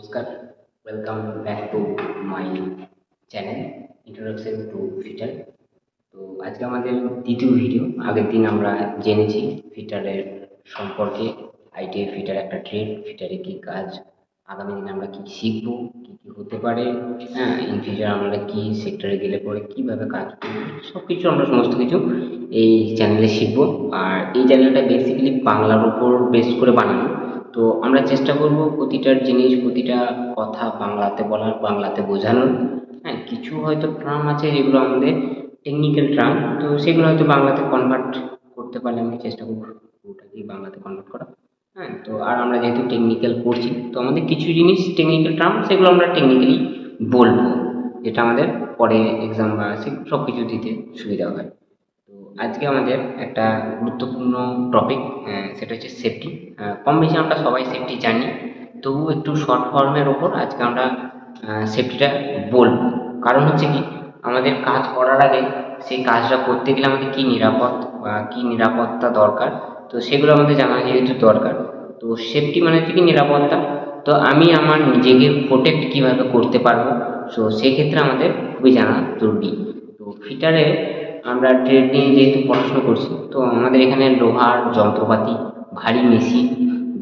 নমস্কার। Welcome back to my channel introduction to fitter তো আজকে আমাদের দ্বিতীয় ভিডিও আগের দিন আমরা জেনেছি ফিটারের সম্পর্কে আইটিআই ফিটার একটা ট্রেড ফিটারে কী কাজ, আগামী দিনে আমরা কী শিখব, কী কী হতে পারে হ্যাঁ ইন ফিউচার আমরা কী সেক্টরে গেলে পরে কীভাবে কাজ করব সব কিছু আমরা সমস্ত কিছু এই চ্যানেলে শিখব। আর এই চ্যানেলটা বেসিক্যালি বাংলার উপর বেস করে বানানো। তো আমরা চেষ্টা করব প্রতিটার জিনিস, প্রতিটা কথা বাংলাতে বলার, বাংলাতে বোঝানোর। হ্যাঁ কিছু হয়তো ট্রাম আছে যেগুলো আমাদের টেকনিক্যাল ট্রাম তো সেগুলো হয়তো বাংলাতে কনভার্ট করতে পারলে আমি চেষ্টা করব ওটাকেই বাংলাতে কনভার্ট করা। হ্যাঁ তো আর আমরা যেহেতু টেকনিক্যাল পড়ছি, তো আমাদের কিছু জিনিস টেকনিক্যাল ট্রাম সেগুলো আমরা টেকনিক্যালি বলব, যেটা আমাদের পরে এক্সাম বা সব কিছু দিতে সুবিধা হয় আজকে আমাদের একটা গুরুত্বপূর্ণ টপিক সেটা হচ্ছে সেফটি কম বেশি আমরা সবাই সেফটি জানি তবু একটু শর্ট ফর্মের ওপর আজকে আমরা সেফটিটা বলব। কারণ হচ্ছে কি, আমাদের কাজ করার আগে সেই কাজটা করতে গেলে আমাদের কী নিরাপদ বা কী নিরাপত্তা দরকার, তো সেগুলো আমাদের জানা যেহেতু দরকার। তো সেফটি মানে হচ্ছে কি নিরাপত্তা। তো আমি আমার নিজেকে প্রোটেক্ট কীভাবে করতে পারব সো সেক্ষেত্রে আমাদের খুবই জানা জরুরি। তো ফিটারে আমরা ট্রেড নিয়ে যেহেতু পড়াশোনা করছি, তো আমাদের এখানে লোহার যন্ত্রপাতি, ভারী মেশিন,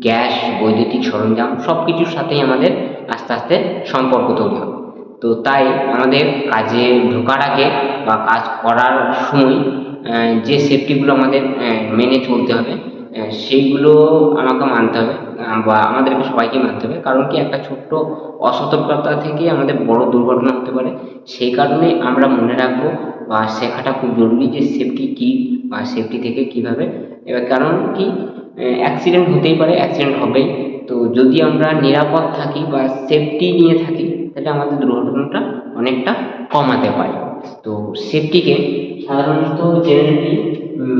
গ্যাস, বৈদ্যুতিক সরঞ্জাম সব কিছুর সাথেই আমাদের আস্তে আস্তে সম্পর্ক তৈরি হবে তো তাই আমাদের কাজে ঢোকার আগে বা কাজ করার সময় যে সেফটিগুলো আমাদের মেনে চলতে হবে সেইগুলো আমাকে মানতে হবে বা আমাদেরকে সবাইকে মানতে হবে। কারণ কি একটা ছোট্ট অসতর্কতা থেকে আমাদের বড় দুর্ঘটনা হতে পারে। সেই কারণে আমরা মনে রাখব বা শেখাটা খুব জরুরি যে সেফটি কী বা সেফটি থেকে কীভাবে। এবার কারণ কি অ্যাক্সিডেন্ট হতেই পারে অ্যাক্সিডেন্ট হবেই। তো যদি আমরা নিরাপদ থাকি বা সেফটি নিয়ে থাকি, তাহলে আমাদের দুর্ঘটনাটা অনেকটা কমাতে পারে। তো সেফটিকে সাধারণত জেনারেলি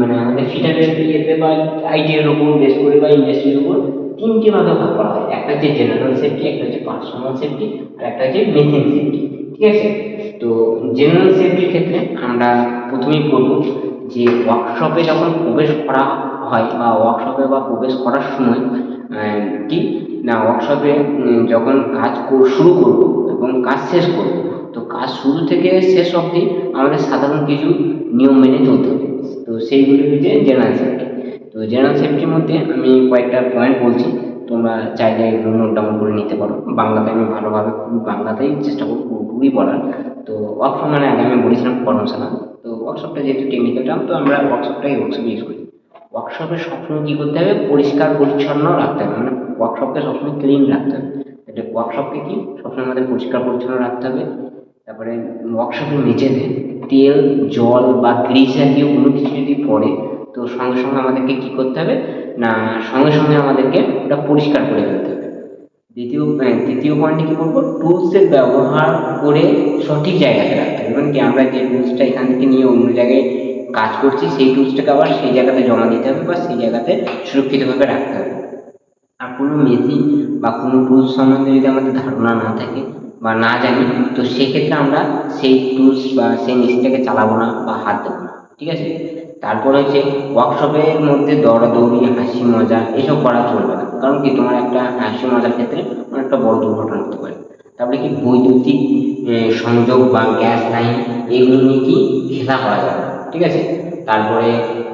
মানে আমাদের ফিটারের ইয়েতে বা আইডিয়ার উপর বেস করে বা ইন্ডাস্ট্রির উপর তিনটি ভাগে ভাগ করা হয়। একটা হচ্ছে জেনারেল সেফটি একটা হচ্ছে পার্সোনাল সেফটি আর একটা হচ্ছে মেথিন সেফটি ঠিক আছে? তো জেনারেল সেফটির ক্ষেত্রে আমরা প্রথমেই বলব যে ওয়ার্কশপে যখন প্রবেশ করা হয় বা ওয়ার্কশপে বা প্রবেশ করার সময় কি? না ওয়ার্কশপে যখন কাজ শুরু করব এবং কাজ শেষ করব, তো কাজ শুরু থেকে শেষ অবধি আমাদের সাধারণ কিছু নিয়ম মেনে চলতে হবে। তো সেইগুলি হচ্ছে জেনারেল সেফটি তো জেনারেল সেফটির মধ্যে আমি কয়েকটা পয়েন্ট বলছি। তোমরা চাইলে এগুলো নোট ডাউন করে নিতে পারো। বাংলাতে আমি ভালোভাবে বাংলাতেই চেষ্টা করব পুরোপুরি বলার। তো ওয়ার্কশপ মানে আগে আমি বলেছিলাম কর্মশালা। তো ওয়ার্কশপটা যেহেতু টেকনিক্যাল টার্ম তো আমরা ওয়ার্কশপটাই ওয়ার্কশপে ইউজ করি। ওয়ার্কশপে সবসময় কী করতে হবে? পরিষ্কার, পরিচ্ছন্ন রাখতে হবে। মানে ওয়ার্কশপকে সবসময় ক্লিন রাখতে হবে। এটা ওয়ার্কশপকে কি? সবসময় আমাদের পরিষ্কার, পরিচ্ছন্ন রাখতে হবে। তারপরে ওয়ার্কশপের মেঝেতে তেল, জল বা গ্রিস জাতীয় কোনো কিছু যদি পড়ে তো সঙ্গে সঙ্গে আমাদেরকে কি করতে হবে? না, সঙ্গে সঙ্গে আমাদেরকে ওটা পরিষ্কার করে ফেলতে হবে। দ্বিতীয় তৃতীয় পয়েন্টে কী করব? টুলসের ব্যবহার করে সঠিক জায়গাতে রাখতে হবে। মানে কি আমরা যে টুলসটা এখান থেকে নিয়ে অন্য জায়গায় কাজ করছি, সেই টুলসটাকে আবার সেই জায়গাতে জমা দিতে হবে বা সেই জায়গাতে সুরক্ষিতভাবে রাখতে হবে। আর কোনো মেশিন বা কোনো টুলস সম্বন্ধে যদি আমাদের ধারণা না থাকে বা না জানি, তো সেক্ষেত্রে আমরা সেই টুলস বা সেই মেশিনটাকে চালাবো না বা হাত দেবো না। ঠিক আছে? তারপর হচ্ছে ওয়ার্কশপের মধ্যে দৌড়াদৌড়ি হাসি, মজা এসব করা চলবে না। কারণ কি? তোমার একটা হাসি, মজার ক্ষেত্রে অনেকটা বড় দুর্ঘটনা হতে পারে। তারপরে কি? বৈদ্যুতিক সংযোগ বা গ্যাস লাইন, এগুলো নিয়ে কি খেলা করা যাবে, ঠিক আছে? তারপরে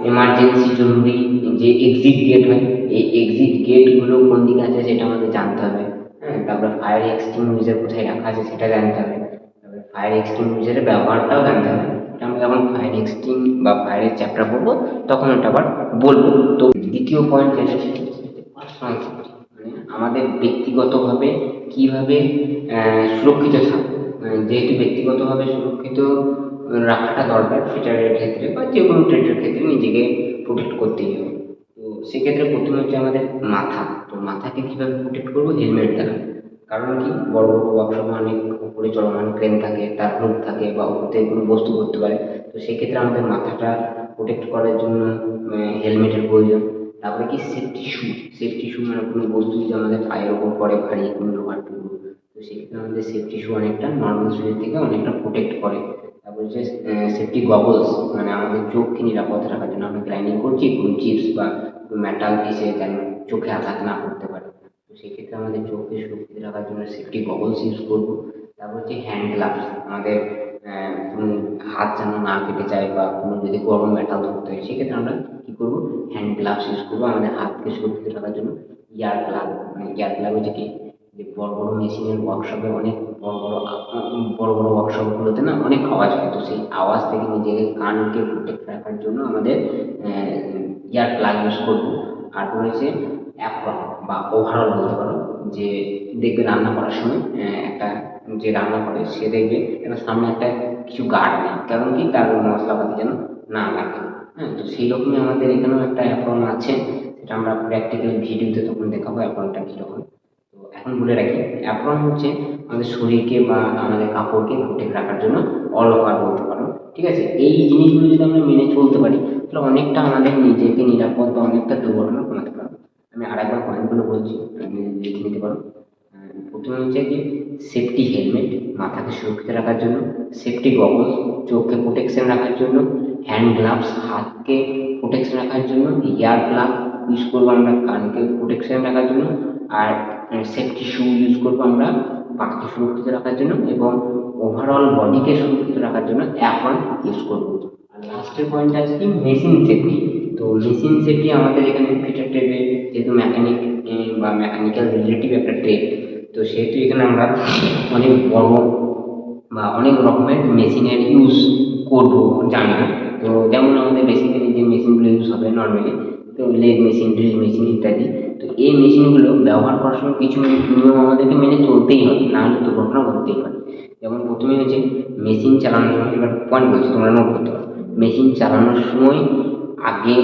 এমার্জেন্সি জরুরি, যে এক্সিট গেট হয়, এই এক্সিট গেটগুলো কোন দিকে আছে সেটা আমাদের জানতে হবে। হ্যাঁ তারপরে ফায়ার এক্সটিংগুইজার কোথায় রাখা আছে সেটা জানতে হবে। তারপরে ফায়ার এক্সটিংগুইজারের ব্যবহারটাও জানতে হবে। এটা আমরা যখন ফায়ার এক্সটিং বা ফায়ারের চ্যাপ্টার পড়ব, তখন ওটা আবার বলব। তো দ্বিতীয় পয়েন্ট যেটা সেটা মানে আমাদের ব্যক্তিগতভাবে কীভাবে সুরক্ষিত থাকব। মানে যেহেতু ব্যক্তিগতভাবে সুরক্ষিত রাখাটা দরকার ফিটারের ক্ষেত্রে বা যে কোনো ট্রেডের ক্ষেত্রে নিজেকে প্রোটেক্ট করতেই হবে। তো সেক্ষেত্রে প্রথমে হচ্ছে আমাদের মাথা। তো মাথাকে কীভাবে প্রোটেক্ট করব? হেলমেট দ্বারা। কারণ কি? বড় বড় অনেক উপরে চলমান ক্রেন থাকে, তার থাকে বা উপর থেকে কোনো বস্তু করতে পারে। তো সেক্ষেত্রে আমাদের মাথাটা প্রোটেক্ট করার জন্য হেলমেটের প্রয়োজন। তারপরে কি? সেফটি শু সেফটি শু মানে কোনো বস্তু যদি আমাদের পায়ের ওপর পড়ে, ভারী কোনো লোহার টুকরো, তো সেক্ষেত্রে আমাদের সেফটি শু অনেকটা নর্মাল শুয়ের থেকে অনেকটা প্রোটেক্ট করে। তারপর হচ্ছে সেফটি গগলস মানে আমাদের চোখকে নিরাপদ রাখার জন্য আমরা গ্রাইন্ডিং করছি, কোনো চিপস বা মেটাল এসে যেন চোখে আঘাত না করতে পারে। সেক্ষেত্রে আমাদের চোখকে সুরক্ষিত রাখার জন্য সেফটি গগলস ইউজ করব। তারপর হচ্ছে হ্যান্ড গ্লাভস আমাদের হাত যেন না কেটে যায় বা কোনো যদি গরম মেটাল ধরতে হয়, সেক্ষেত্রে আমরা কী করব? হ্যান্ড গ্লাভস ইউজ করব। আমাদের হাতকে সুরক্ষিত রাখার জন্য ইয়ার গ্লাভ মানে ইয়ার গ্লাভ হচ্ছে কি? যে বড় বড় মেশিনের ওয়ার্কশপে অনেক বড় বড় বড় বড় ওয়ার্কশপগুলোতে না অনেক আওয়াজ হয়। তো সেই আওয়াজ থেকে নিজেকে কানকে প্রোটেক্ট রাখার জন্য আমাদের ইয়ার প্লাগ ইউজ করব। আর রয়েছে অ্যাপ্রন বা ওভারঅল বলতে পারো, যে দেখবে রান্না করার সময় একটা যে রান্না করে সে দেখবে একটা সামনে একটা কিছু গার্ড নেই। কারণ কি? তার মশলাপাতি যেন না লাগে। হ্যাঁ তো সেই রকমই আমাদের এখানেও একটা অ্যাপ্রন আছে। সেটা আমরা প্র্যাকটিক্যাল ভিডিওতে তখন দেখাবো অ্যাপ্রনটা কীরকম। তো এখন বলে রাখি অ্যাপ্রন হচ্ছে আমাদের শরীরকে বা আমাদের কাপড়কে প্রোটেক্ট রাখার জন্য অল ওভার বলতে পারো। ঠিক আছে? এই জিনিসগুলো যদি আমরা মেনে চলতে পারি, তাহলে অনেকটা আমাদের নিজেকে নিরাপদ বা অনেকটা দুর্ঘটনা কমাতে আমি আরেকবার পয়েন্টগুলো বলছি আপনি লিখে নিতে পারো। প্রথমে হচ্ছে কি সেফটি হেলমেট মাথাকে সুরক্ষিত রাখার জন্য সেফটি গগলস চোখকে প্রোটেকশন রাখার জন্য হ্যান্ড গ্লাভস হাতকে প্রোটেকশন রাখার জন্য ইয়ার প্লাগ ইউজ করব আমরা, কানকে প্রোটেকশন রাখার জন্য, আর সেফটি শু ইউজ করব আমরা পাকে সুরক্ষিত রাখার জন্য, এবং ওভারঅল বডিকে সুরক্ষিত রাখার জন্য অ্যাপ্রন ইউজ করব। লাস্টের পয়েন্ট আছে কি? মেশিন সেফটি তো মেশিন সেফটি আমাদের এখানে ফিটার ট্রেডে যেহেতু মেকানিক বা মেকানিক্যাল রিলেটিভ একটা ট্রেড তো সেহেতু এখানে আমরা অনেক বড় বা অনেক রকমের মেশিনের ইউজ করব, জানি তো যেমন আমাদের বেসিক্যালি যে মেশিনগুলো ইউজ হবে নর্মালি তো লেগ মেশিন ড্রিল মেশিন ইত্যাদি, তো এই মেশিনগুলো ব্যবহার করার সময় কিছু নিয়ম আমাদেরকে মেনে চলতেই হবে না হলে দুর্ঘটনা ঘটতেই পারে যেমন প্রথমে হচ্ছে মেশিন চালানোর সময় এবার পয়েন্ট বলছি, তোমরা নোট করতে পারো। মেশিন চালানোর সময় আগে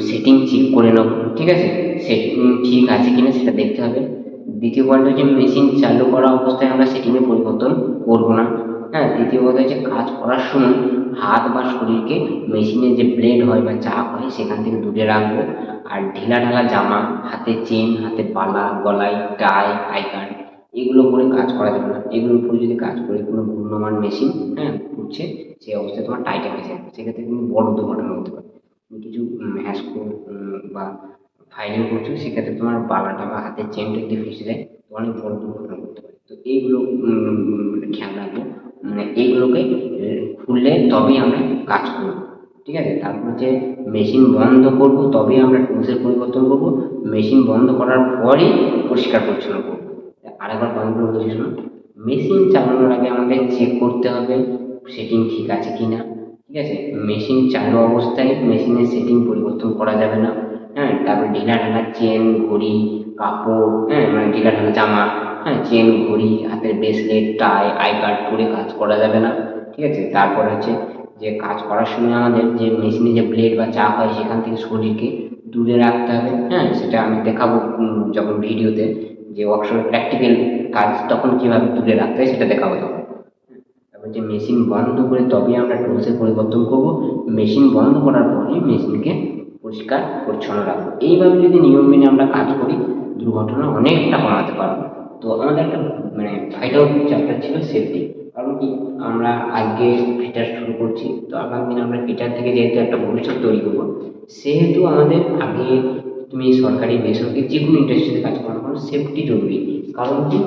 সেটিং চেক করে নেব ঠিক আছে? সেটিং ঠিক আছে কিনা সেটা দেখতে হবে। দ্বিতীয় পয়েন্ট হচ্ছে মেশিন চালু করা অবস্থায় আমরা সেটিংয়ে পরিবর্তন করব না। হ্যাঁ তৃতীয় কথা হচ্ছে কাজ করার সময় হাত বা শরীরকে মেশিনের যে ব্লেড হয় বা চাপ হয় সেখান থেকে দূরে রাখব। আর ঢিলা ঢালা জামা, হাতে চেন হাতে বালা, গলায় টাই আই কার্ড এগুলো করে কাজ করা যাবে না। এগুলোর উপরে যদি কাজ করে কোনো ঘূর্ণমান মেশিন হ্যাঁ ঘুরছে সেই অবস্থায় তোমার টাইটে হয়ে যাবে। সেক্ষেত্রে তুমি বড় দুর্ঘটনা হতে পারে তুমি কিছু হ্যাসকো বা ফাইলিং করছ সেক্ষেত্রে তোমার বালাটা বা হাতের চেনটা যদি ফেসে যায় তো অনেক বড় দুর্ঘটনা ঘটতে পারে। তো এইগুলো উম, খেয়াল রাখব। মানে এইগুলোকে খুললে তবেই আমরা কাজ করব ঠিক আছে? তারপর হচ্ছে মেশিন বন্ধ করব তবেই আমরা টুলসের পরিবর্তন করব। মেশিন বন্ধ করার পরেই পরিষ্কার পরিচ্ছন্ন করব। আরেকবার পয়েন্টগুলো বলছি শুনুন মেশিন চালানোর আগে আমাদের চেক করতে হবে সেটিং ঠিক আছে কি না ঠিক আছে? মেশিন চালু অবস্থায় মেশিনের সেটিং পরিবর্তন করা যাবে না হ্যাঁ? তারপরে ঢিলা ঢালা চেন ঘড়ি, কাপড় হ্যাঁ? মানে ঢিলা ঢালা জামা হ্যাঁ? চেন ঘড়ি, হাতের ব্রেসলেট টাই আই কার্ড পরে কাজ করা যাবে না, ঠিক আছে? তারপর হচ্ছে যে কাজ করার সময় আমাদের যে মেশিনে যে ব্লেড বা চাপ হয় সেখান থেকে শরীরকে দূরে রাখতে হবে হ্যাঁ? সেটা আমি দেখাবো যখন ভিডিওতে যে ওয়ার্কশপে প্র্যাকটিক্যাল কাজ তখন কীভাবে তুলে রাখতে হয় সেটা দেখাবো তখন তারপর যে মেশিন বন্ধ করে তবেই আমরা টুলসের পরিবর্তন করব। মেশিন বন্ধ করার পরে মেশিনকে পরিষ্কার, পরিচ্ছন্ন রাখব। এইভাবে যদি নিয়ম মেনে আমরা কাজ করি, দুর্ঘটনা অনেকটা কমাতে পারব। তো আমাদের একটা মানে ভাইটাল চ্যাপ্টার ছিল সেফটি কারণ কি, আমরা আজকে ফিটার শুরু করছি। তো আগামী দিনে আমরা ফিটার থেকে যেহেতু একটা ভবিষ্যৎ তৈরি করব, সেহেতু আমাদের আগে তুমি সরকারি, বেসরকারি যে কোনো ইন্ডাস্ট্রিতে কাজ করো কেন সেফটি জরুরি। কারণ কি?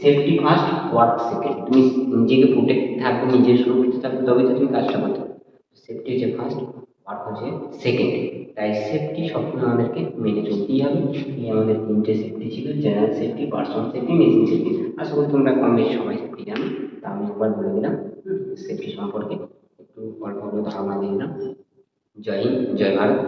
সেফটি ফার্স্ট ওয়ার্ক সেকেন্ড তুমি নিজেকে প্রোটেক্ট থাকবে, নিজের সুরক্ষিত থাকবে, তবেই তো তুমি কাজটা করতে পারবে। সেফটি হচ্ছে ফার্স্ট ওয়ার্ক হচ্ছে সেকেন্ড তাই সেফটি সবসময় আমাদেরকে মেনে চলতেই হবে। এই আমাদের তিনটে সেফটি ছিল general safety personal safety machine safety আশা করি তোমরা কম বেশি সবাই সেফটি জানো। তা আমি একবার বলে দিলাম সেফটি সম্পর্কে। একটু অল্প অল্প ধারণা দিয়ে দিলাম। জয় হিন্দ, জয় ভারত।